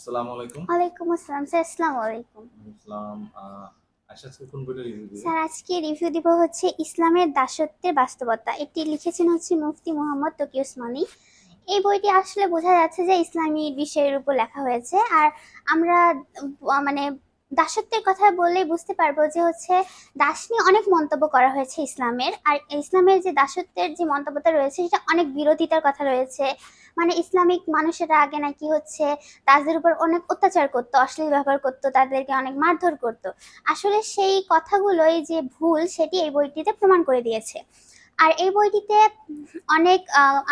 আসসালামু আলাইকুম। ওয়ালাইকুম আসসালাম স্যার আসসালামু আলাইকুম। ইসলাম আশা আজকে কোন বইটা রিভিউ দিবে? স্যার আজকে রিভিউ দিব হচ্ছে ইসলামের দাসত্বের বাস্তবতা। এটি লিখেছেন হচ্ছে মুফতি মোহাম্মদ তকি ওসমানী এই বইটি আসলে বোঝা যাচ্ছে যে ইসলামী বিষয়ের উপর লেখা হয়েছে আর আমরা মানে দাসত্বের কথা বললেই বুঝতে পারব যে হচ্ছে দাস নিয়ে অনেক মন্তব্য করা হয়েছে ইসলামের। আর ইসলামের যে দাসত্বের যে মন্তব্যটা রয়েছে, সেটা অনেক বিরোধিতার কথা রয়েছে। মানে ইসলামিক মানুষেরা আগে নাকি হচ্ছে দাসদের উপর অনেক অত্যাচার করতো, অশ্লীল ব্যবহার করতো, তাদেরকে অনেক মারধর করতো। আসলে সেই কথাগুলোই যে ভুল, সেটি এই বইটিতে প্রমাণ করে দিয়েছে। আর এই বইটিতে অনেক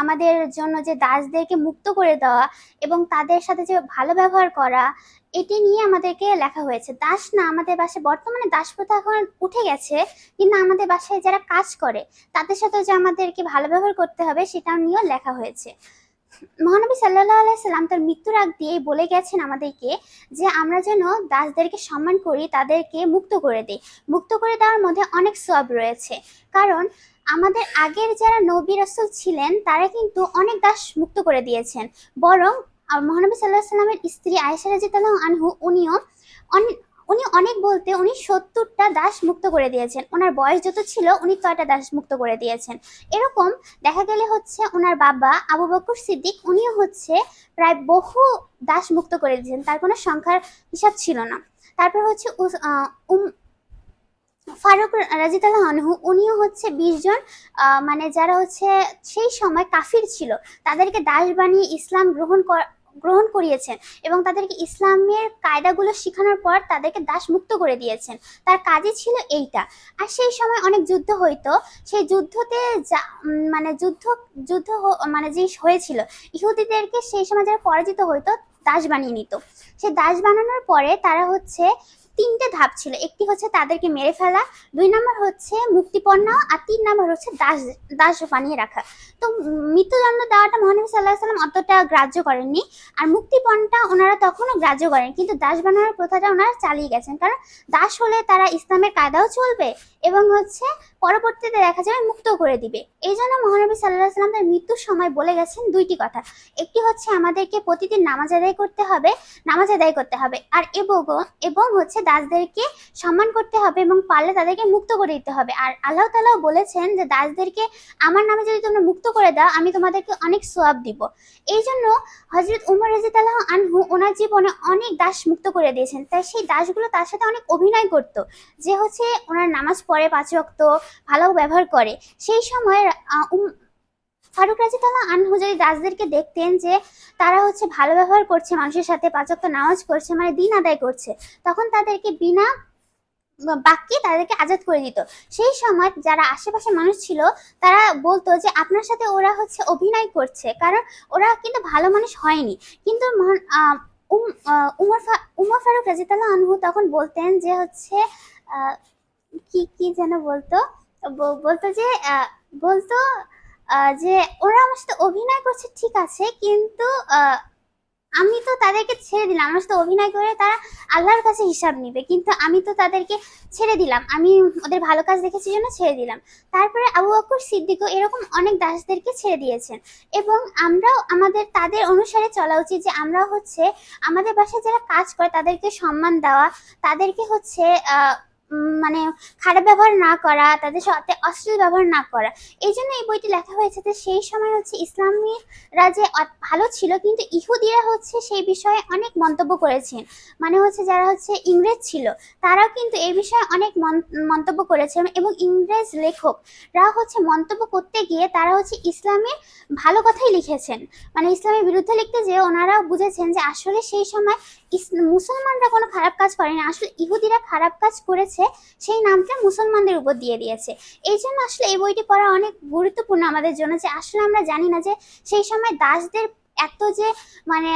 আমাদের জন্য যে দাসদেরকে মুক্ত করে দেওয়া এবং তাদের সাথে যে ভালো ব্যবহার করা, এটি নিয়ে আমাদেরকে লেখা হয়েছে। দাস না আমাদের বাসায়, বর্তমানে দাস প্রথা এখন উঠে গেছে, কিন্তু আমাদের বাসায় যারা কাজ করে, তাদের সাথে যে আমাদেরকে ভালো ব্যবহার করতে হবে সেটা নিয়েও লেখা হয়েছে। মহানবী সাল্লাহ আলাইসাল্লাম তার মৃত্যুর আগ দিয়েই বলে গেছেন আমাদেরকে যে আমরা যেন দাসদেরকে সম্মান করি, তাদেরকে মুক্ত করে দিই। মুক্ত করে দেওয়ার মধ্যে অনেক সব রয়েছে। কারণ আমাদের আগের যারা নবী রাসূল ছিলেন, তারা কিন্তু অনেক দাস মুক্ত করে দিয়েছেন। বরং মহানবী সাল্লাহ সাল্লামের স্ত্রী আয়েশা রাজিতাল্লাহ আনহু, উনিও উনি অনেক বলতে উনি সত্তরটা দাস মুক্ত করে দিয়েছেন। ওনার বয়স যত ছিল, উনি তয়টা দাস মুক্ত করে দিয়েছেন। এরকম দেখা গেলে হচ্ছে ওনার বাবা আবু বকর সিদ্দিক, উনিও হচ্ছে প্রায় বহু দাস মুক্ত করে দিয়েছেন। তার কোনো সংখ্যার হিসাব ছিল না। তারপর হচ্ছে উম ফারুক রাজিতাল্লাহ আনহু, উনিও হচ্ছে বিশ জন মানে যারা হচ্ছে সেই সময় কাফির ছিল। তাদেরকে দাস বানিয়ে ইসলাম গ্রহণ গ্রহণ করিয়েছেন এবং তাদেরকে ইসলামের কায়দাগুলো শেখানোর পর তাদেরকে দাস মুক্ত করে দিয়েছেন। তার কাজই ছিল এইটা। আর সেই সময় অনেক যুদ্ধ হইতো। সেই যুদ্ধতে যা মানে যুদ্ধ যুদ্ধ মানে যে হয়েছিল, ইহুদিদেরকে সেই সময় যারা পরাজিত হইতো, দাস বানিয়ে নিত। সেই দাস বানানোর পরে তারা হচ্ছে তিনটে ধাপ ছিল। একটি হচ্ছে তাদেরকে মেরে ফেলা, দুই নম্বর হচ্ছে মুক্তিপণ্য, আর তিন নম্বর হচ্ছে দাস দাস বানিয়ে রাখা। তো মৃত্যুদণ্ড দেওয়াটা মহানবী সাল্লাহ সাল্লাম অতটা গ্রাহ্য করেননি, আর মুক্তিপণটা ওনারা তখনও গ্রাহ্য করেন কিন্তু দাস বানানোর প্রথাটা ওনারা চালিয়ে গেছেন। কারণ দাস হলে তারা ইসলামের কায়দাও চলবে এবং হচ্ছে পরবর্তীতে দেখা যাবে মুক্ত করে দিবে। এই জন্য মহানবী সাল্লাহ সাল্লাম তার মৃত্যুর সময় বলে গেছেন দুইটি কথা। একটি হচ্ছে আমাদেরকে প্রতিদিন নামাজ আদায় করতে হবে, নামাজ আদায় করতে হবে, আর এবং এবং হচ্ছে দাসদেরকে সম্মান করতে হবে এবং পারলে তাদেরকে মুক্ত করে দিতে হবে। আর আল্লাহ তালাও বলেছেন যে, দাসদেরকে আমার নামে যদি তোমরা মুক্ত করে দাও, আমি তোমাদেরকে অনেক সোয়াব দিব। এই জন্য হজরত উমর রাজিতাল্লাহ আনহু ওনার জীবনে অনেক দাস মুক্ত করে দিয়েছেন। তাই সেই দাসগুলো তার সাথে অনেক অভিনয় করত। যে হচ্ছে ওনার নামাজ পড়ে পাঁচ ওয়াক্ত, ভালো ব্যবহার করে। সেই সময় ফারুক রাজিতাল্লাহ আনহু যদি দাসদেরকে দেখতেন যে তারা হচ্ছে ভালো ব্যবহার করছে মানুষের সাথে, পাঁচক্ত নামাজ করছে মানে দিন আদায় করছে। তখন তাদেরকে বিনা বাক্যে তাদেরকে আজাদ করে দিত। সেই সময় যারা আশেপাশে মানুষ ছিল, তারা বলতো যে আপনার সাথে ওরা হচ্ছে অভিনয় করছে, কারণ ওরা কিন্তু ভালো মানুষ হয়নি। কিন্তু উমর উমর ফারুক রাজিতাল্লাহ আনহু তখন বলতেন যে হচ্ছে কি কি যেন বলতো বলতো যে বলতো যে ওরা আমার সাথে অভিনয় করছে, ঠিক আছে, কিন্তু আমি তো তাদেরকে ছেড়ে দিলাম। আমার সাথে অভিনয় করে তারা আল্লাহর কাছে হিসাব নিবে, কিন্তু আমি তো তাদেরকে ছেড়ে দিলাম। আমি ওদের ভালো কাজ দেখেছি জন্য ছেড়ে দিলাম। তারপরে আবু বকর সিদ্দিকও এরকম অনেক দাসদেরকে ছেড়ে দিয়েছেন। এবং আমরাও, আমাদের, তাদের অনুসারে চলা উচিত যে আমরা হচ্ছে, আমাদের বাসায় যারা কাজ করে, তাদেরকে সম্মান দেওয়া, তাদেরকে হচ্ছে মানে খারাপ ব্যবহার না করা, তাদের সাথে অশ্লীল ব্যবহার না করা। এই জন্য এই বইটি লেখা হয়েছে যে সেই সময় হচ্ছে ইসলামীরা যে ভালো ছিল, কিন্তু ইহুদিরা হচ্ছে সেই বিষয়ে অনেক মন্তব্য করেছেন। মানে হচ্ছে যারা হচ্ছে ইংরেজ ছিল, তারাও কিন্তু এই বিষয়ে অনেক মন- মন্তব্য করেছেন এবং ইংরেজ লেখকরা হচ্ছে মন্তব্য করতে গিয়ে তারা হচ্ছে ইসলামের ভালো কথাই লিখেছেন। মানে ইসলামের বিরুদ্ধে লিখতে যে ওনারা বুঝেছেন যে আসলে সেই সময় মুসলমানরা কোনো খারাপ কাজ করেনি, আসলে ইহুদিরা খারাপ কাজ করেছে সেই নামটা মুসলমানদের উপর দিয়ে দিয়েছে। এই জন্য আসলে এই বইটি পড়া অনেক গুরুত্বপূর্ণ আমাদের জন্য যে আসলে আমরা জানি না যে সেই সময় দাসদের এত যে মানে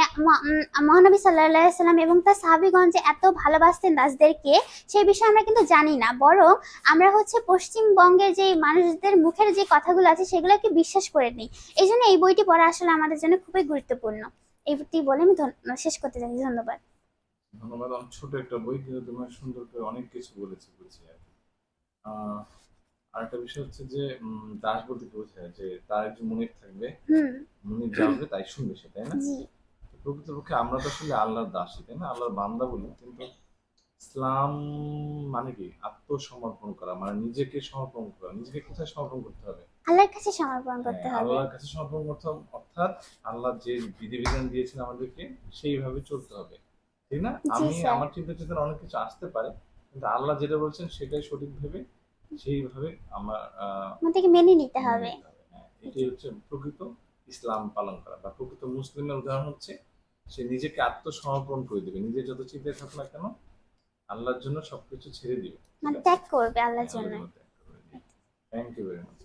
মহানবী সাল্লাহ সাল্লাম এবং তার সাহাবিগঞ্জে এত ভালোবাসতেন দাসদেরকে, সেই বিষয়ে আমরা কিন্তু জানি না। বরং আমরা হচ্ছে পশ্চিমবঙ্গের যে মানুষদের মুখের যে কথাগুলো আছে সেগুলোকে বিশ্বাস করে নিই। এই জন্য এই বইটি পড়া আসলে আমাদের জন্য খুবই গুরুত্বপূর্ণ। এইটি বলে আমি শেষ করতে চাই। ধন্যবাদ। ধন্যবাদ। অনেক ছোট একটা বই কিন্তু তোমার সুন্দর করে অনেক কিছু বলেছে বুঝছি আর কি। আরেকটা বিষয় হচ্ছে যে দাস বলতে কি বোঝায় যে তার একজন মনির থাকবে। মনির যা হবে তাই শুনবে সে তাই না? প্রকৃতপক্ষে আমরা তো আসলে আল্লাহর দাসী তাই না? আল্লাহর বান্দা বলি কিন্তু ইসলাম মানে কি? আত্মসমর্পণ করা মানে নিজেকে সমর্পণ করা নিজেকে কোথায় সমর্পণ করতে হবে? আল্লাহর কাছে সমর্পণ করতে হ্যাঁ, হবে। আল্লাহর কাছে সমর্পণ করতে হবে অর্থাৎ আল্লাহ যে বিধিবিধান দিয়েছেন আমাদেরকে সেইভাবে চলতে হবে। ঠিক না? আমি আমার চিন্তা চেতনা অনেক কিছু আসতে পারে কিন্তু আল্লাহ যেটা বলছেন সেটাই সঠিক ভেবে সেইভাবে আমার আমাদেরকে মেনে নিতে হবে। হ্যাঁ, এটাই হচ্ছে প্রকৃত ইসলাম পালন করা বা প্রকৃত মুসলিমের উদাহরণ হচ্ছে সে নিজেকে আত্মসমর্পণ করে দেবে। নিজের যত চিন্তায় থাকুক না কেন আল্লাহর জন্য সবকিছু ছেড়ে দিবে মানে ত্যাগ করবে আল্লাহর জন্য। Thank you very much